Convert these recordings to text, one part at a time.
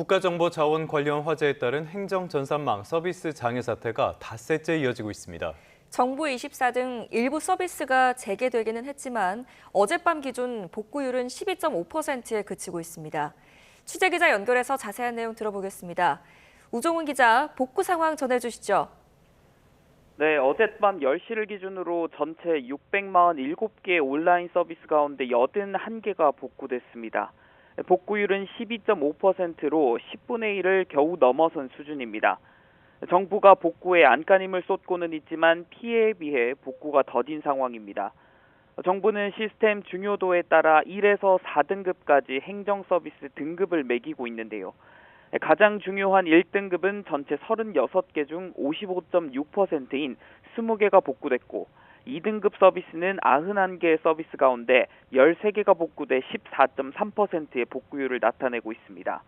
국가정보자원 관련 화재에 따른 행정전산망 서비스 장애 사태가 닷새째 이어지고 있습니다. 정부 24 등 일부 서비스가 재개되기는 했지만 어젯밤 기준 복구율은 12.5%에 그치고 있습니다. 취재 기자 연결해서 자세한 내용 들어보겠습니다. 우종훈 기자, 복구 상황 전해주시죠. 네, 어젯밤 10시를 기준으로 전체 647개 온라인 서비스 가운데 81개가 복구됐습니다. 복구율은 12.5%로 10분의 1을 겨우 넘어선 수준입니다. 정부가 복구에 안간힘을 쏟고는 있지만 피해에 비해 복구가 더딘 상황입니다. 정부는 시스템 중요도에 따라 1에서 4등급까지 행정 서비스 등급을 매기고 있는데요. 가장 중요한 1등급은 전체 36개 중 55.6%인 20개가 복구됐고 2등급 서비스는 91개의 서비스 가운데 13개가 복구돼 14.3%의 복구율을 나타내고 있습니다.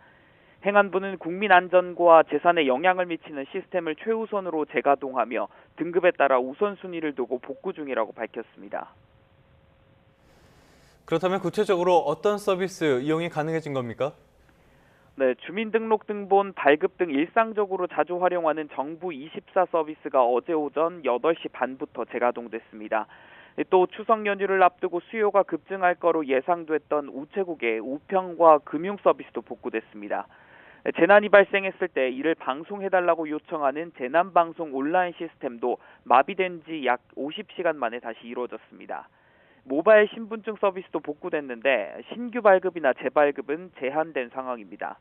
행안부는 국민 안전과 재산에 영향을 미치는 시스템을 최우선으로 재가동하며 등급에 따라 우선순위를 두고 복구 중이라고 밝혔습니다. 그렇다면 구체적으로 어떤 서비스 이용이 가능해진 겁니까? 네, 주민등록등본 발급 등 일상적으로 자주 활용하는 정부 24 서비스가 어제 오전 8시 반부터 재가동됐습니다. 또 추석 연휴를 앞두고 수요가 급증할 거로 예상됐던 우체국의 우편과 금융 서비스도 복구됐습니다. 재난이 발생했을 때 이를 방송해달라고 요청하는 재난방송 온라인 시스템도 마비된 지 약 50시간 만에 다시 이루어졌습니다. 모바일 신분증 서비스도 복구됐는데 신규 발급이나 재발급은 제한된 상황입니다.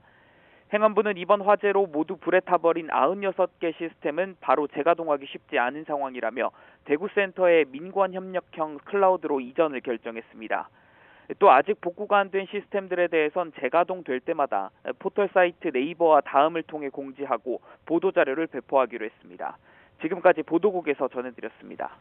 행안부는 이번 화재로 모두 불에 타버린 96개 시스템은 바로 재가동하기 쉽지 않은 상황이라며 대구센터의 민관협력형 클라우드로 이전을 결정했습니다. 또 아직 복구가 안 된 시스템들에 대해선 재가동될 때마다 포털 사이트 네이버와 다음을 통해 공지하고 보도 자료를 배포하기로 했습니다. 지금까지 보도국에서 전해드렸습니다.